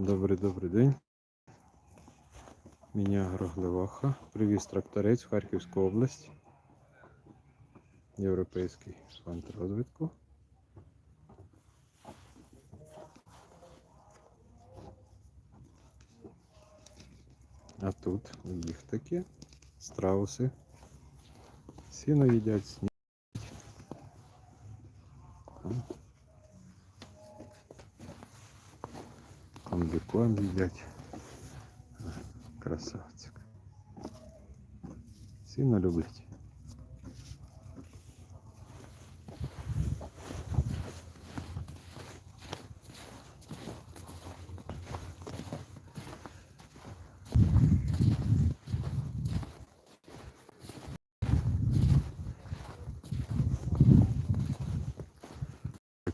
Добрий добрий день. Мене Гроглеваха. Привіз тракторець в Харківську область. Європейський фонд розвитку. А тут у їх такі страуси. Сіно їдять, сніг. Комбікорм їдять. Красавчик. Сильно люблять.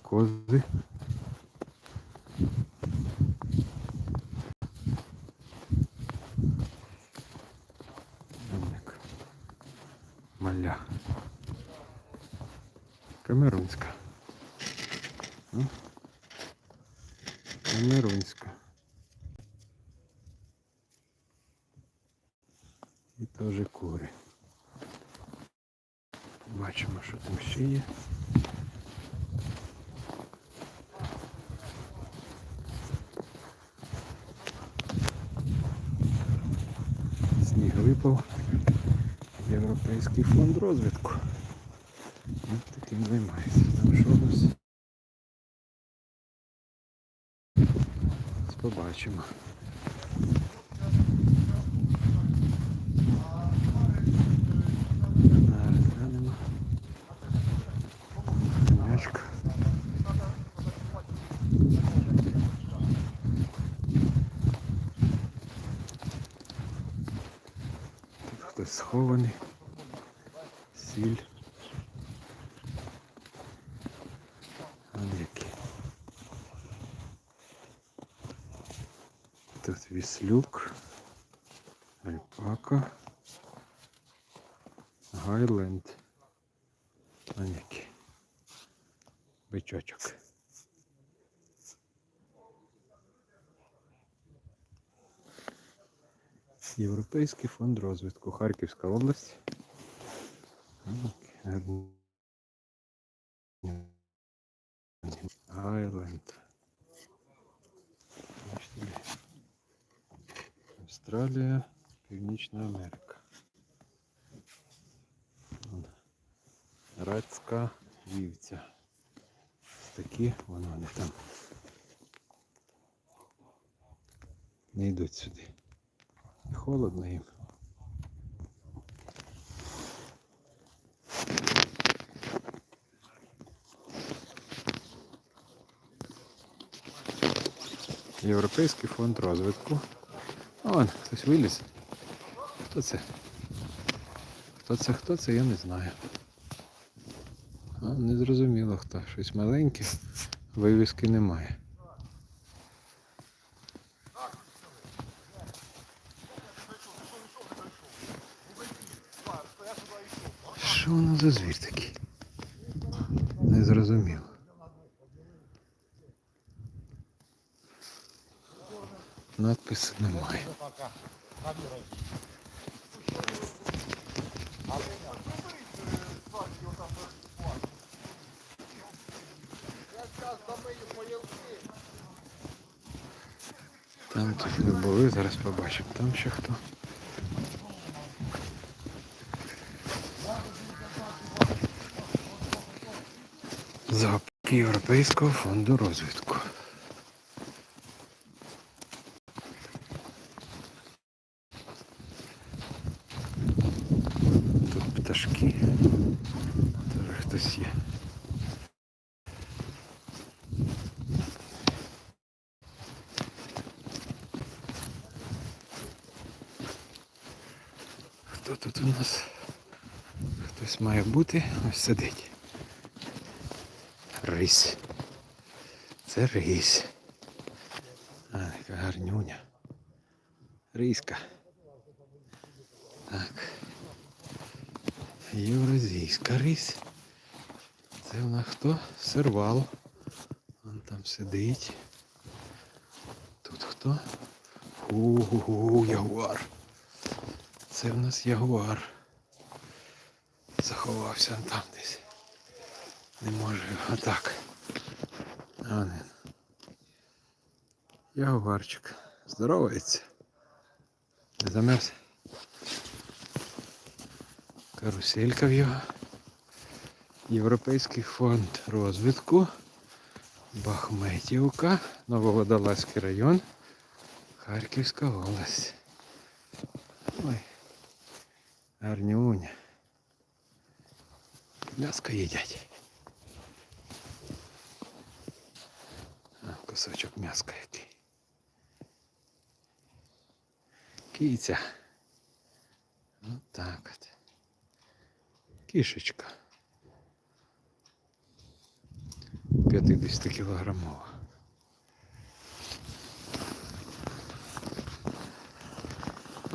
Кози. Маля. Камерунська. Камерунська. І теж кури. Бачимо, що там ще є. Сніг випав. Європейський фонд розвитку. Ось таким займається. Там що у? Ось Побачимо. Зараз глянемо. Конячка. Тут хтось схований. Сіль. Олеки. Тут віслюк. Альпака. Гайленд. Олеки. Бичочок. Європейський фонд розвитку. Харківська область. Айленд. Австралія, Північна Америка. Рацька вівця. Такі воно вони там. Не йдуть сюди. Холодно їм. Європейський фонд розвитку. Вон, хтось виліз. Хто це? Хто це, хто це, я не знаю. А, не зрозуміло хто. Щось маленьке, вивіски немає. Що воно за звір такий? Не зрозуміло. Надпису немає. Там тут ми були, зараз побачимо. Там ще хто. Зоопарк Європейського фонду розвитку. Тут пташки. Теж хтось є. Хто тут у нас? Хтось має бути, ось сидить. Рись. Це рись. А, яка гарнюня. Риська. Так. Євразійська рись. Це в нас хто? Сервал. Вон там сидить. Тут хто? Ху-ху-ху, ягуар. Це в нас ягуар. Заховався там десь. Не може. Отак. А він. Ягуарчик. Здоровається. Не замерз. Каруселька в його. Європейський фонд розвитку. Бахметівка, Нововодолазький район, Харківська область. Ой, гарнюня. М'яско їдять. Кусочок м'яска який. Киця. Вот так от. Кішечка. 50 кілограмова.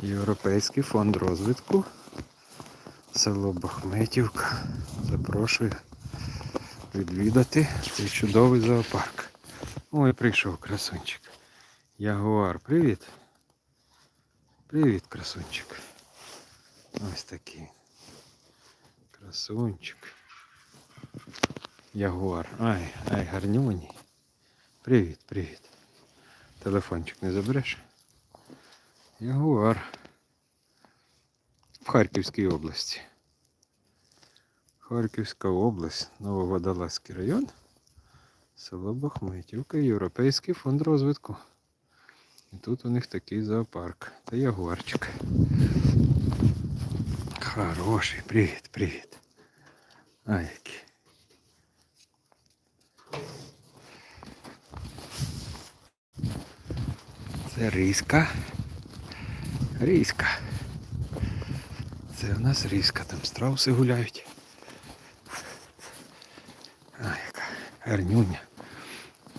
Європейський фонд розвитку. Село Бахметівка. Запрошую відвідати цей чудовий зоопарк. Ой, прийшов красунчик. Ягуар, привіт. Привіт, красунчик. Ось такий. Красунчик. Ягуар. Ай, ай, гарнюній. Привіт, привіт. Телефончик не забереш? Ягуар. В Харківській області. Харківська область, Нововодолазький район, село Бахметівка, Європейський фонд розвитку. І тут у них такий зоопарк. Та ягуарчик. Хороший, привіт, привіт. А який. Це різка. Різка. Це у нас різка, там страуси гуляють. А, яка гарнюня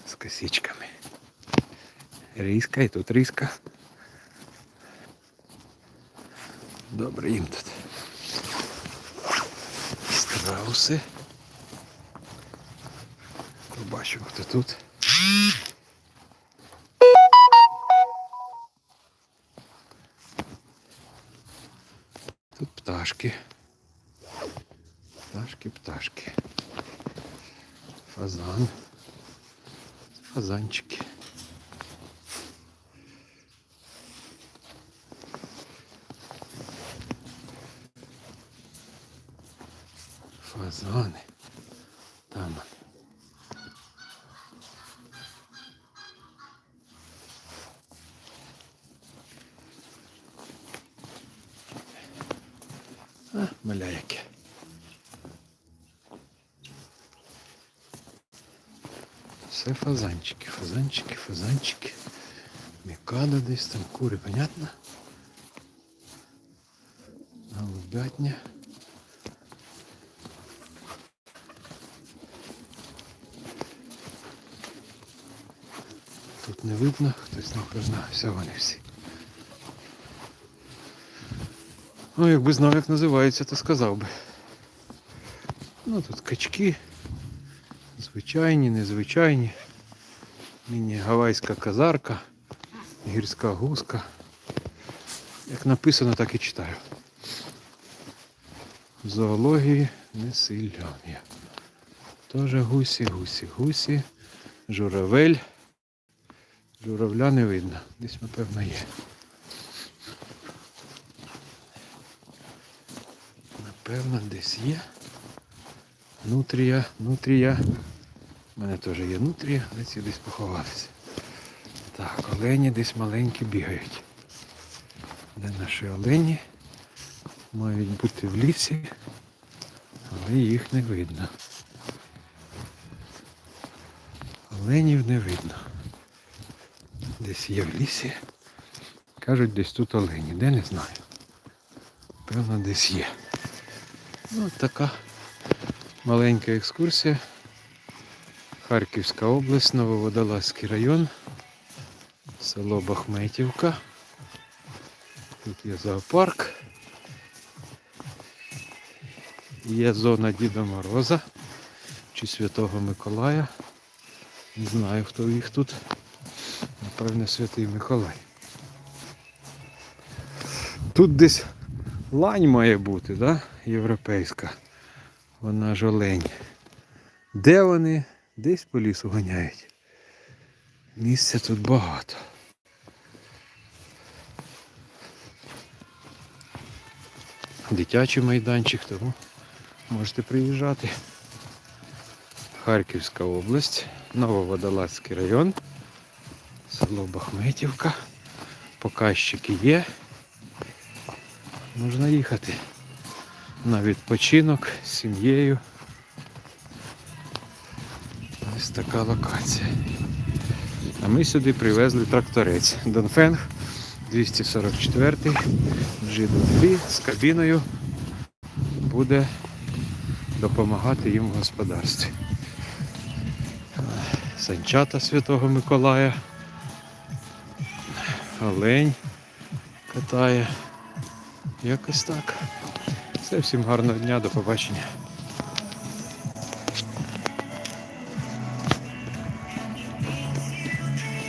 з косичками. Різка і тут різка. Добре їм тут. Страуси. Побачимо, хто тут. Тут. Пташки, пташки. Фазан. Фазанчики. Фазани. Там. А, маляяки. Все фазанчики, фазанчики, фазанчики. Мікада десь там, кури, понятно? Голубятня. Тут не видно, хтось знає, все вони всі. Ну, якби знав, як називається, то сказав би. Ну тут качки. Звичайні, незвичайні. Міні гавайська казарка, гірська гуска. Як написано, так і читаю. В зоології несильоні. Тоже гусі, гусі, гусі, журавель. Журавля не видно. Десь, напевно, є. Напевно, десь є. Нутрія, нутрія. У мене теж є нутрія, десь десь поховалися. Так, олені десь маленькі бігають. Де наші олені? Мають бути в лісі, але їх не видно. Оленів не видно. Десь є в лісі. Кажуть, десь тут олені. Де не знаю. Певно, десь є. Ну, така маленька екскурсія. Харківська область, Нововодолазький район, село Бахметівка. Тут є зоопарк. Є зона Діда Мороза чи Святого Миколая. Не знаю, хто їх тут. Напевне, святий Миколай. Тут десь лань має бути, да? європейська. Вона ж олень. Де вони? Десь по лісу ганяють. Місця тут багато. Дитячий майданчик, тому можете приїжджати. Харківська область, Нововодолазький район, село Бахметівка. Показчики є. Можна їхати на відпочинок з сім'єю. Ось така локація. А ми сюди привезли тракторець Донфенг 244 G2 з кабіною буде допомагати їм в господарстві. Санчата Святого Миколая. Олень катає. Якось так. Все, всім гарного дня, до побачення.